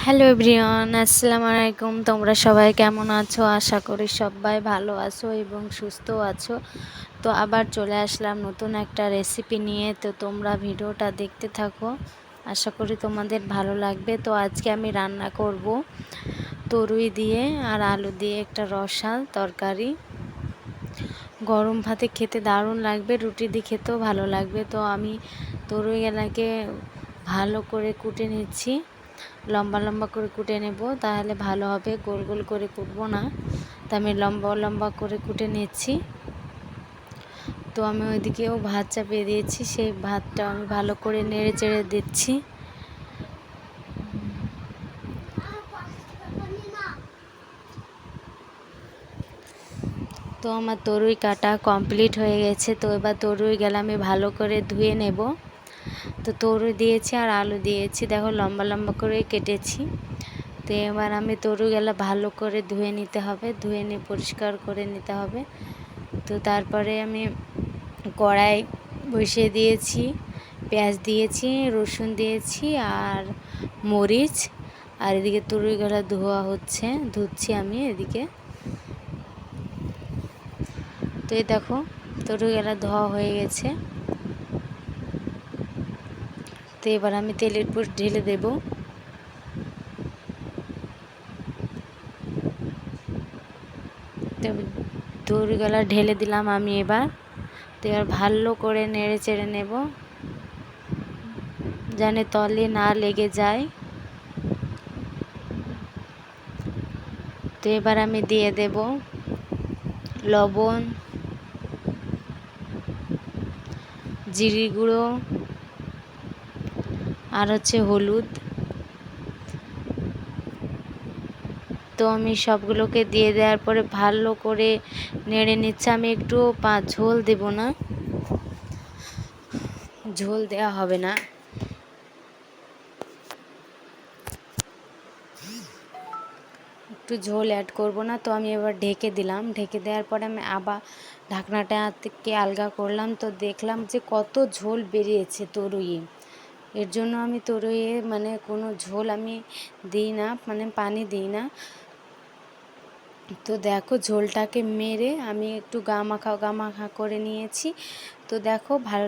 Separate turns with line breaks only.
Hello everyone আসসালামু আলাইকুম তোমরা সবাই কেমন আছো আশা করি সবাই ভালো আছো এবং সুস্থ আছো তো আবার চলে আসলাম নতুন একটা রেসিপি নিয়ে তো তোমরা ভিডিওটা দেখতে থাকো আশা করি তোমাদের ভালো লাগবে তো আজকে আমি রান্না করব তরুই দিয়ে আর আলু দিয়ে একটা রসা তরকারি গরম ভাতে খেতে দারুণ লাগবে রুটি দিয়ে খেতেও ভালো লাগবে তো আমি তরুই এলাকে ভালো করে কুটে নিচ্ছি লম্বা লম্বা করে কুটে নেব, তাহলে ভালো হবে। গোল গোল করে কুটবো না। তো আমি লম্বা লম্বা করে কুটে নিচ্ছি। তো আমি ওইদিকেও ভাত চাপিয়ে দিয়েছি, সেই ভাতটা আমি ভালো করে নেড়ে চেড়ে দিচ্ছি। তো আমার তরুই কাটা কমপ্লিট হয়ে গেছে, তো এবার তরুই গেলে আমি ভালো করে ধুয়ে নেব। তো তরু দিয়েছি আর আলু দিয়েছি। দেখো লম্বা লম্বা করে কেটেছি। তো এবার আমি তরু গেলে ভালো করে ধুয়ে নিতে হবে। ধুয়ে নিয়ে পরিষ্কার করে নিতে হবে। তো তারপরে আমি কড়াই বসিয়ে দিয়েছি, পেঁয়াজ দিয়েছি, রসুন দিয়েছি আর মরিচ। আর এদিকে তরুই গলা ধোয়া হচ্ছে, ধুচ্ছি আমি এদিকে। তো এই দেখো গলা ধোয়া হয়ে গেছে। তো এবার আমি তেলের উপর ঢেলে দেব। দৌড় গলা ঢেলে দিলাম আমি এবার। তো এবার ভালো করে নেড়ে চেড়ে নেব। জানে তলে না লেগে যায়। তো এবার আমি দিয়ে দেব লবণ জিরি গুঁড়ো। আর হচ্ছে হলুদ। তো আমি সবগুলোকে দিয়ে দেওয়ার পরে ভালো করে নেড়ে নিচ্ছে। আমি একটু পা ঝোল দেব না। ঝোল দেওয়া হবে না। একটু ঝোল অ্যাড করব না। তো আমি এবার ঢেকে দিলাম। ঢেকে দেওয়ার পরে আমি আবার ঢাকনাটা থেকে আলগা করলাম। তো দেখলাম যে কত ঝোল বেরিয়েছে তরুইয়ে। এর জন্য আমি তরইয়ে মানে কোনো ঝোল আমি দিই না মানে পানি দিই না। তো দেখো ঝোলটাকে মেরে আমি একটু গা মাখা গা মাখা করে নিয়েছি। তো দেখো ভালো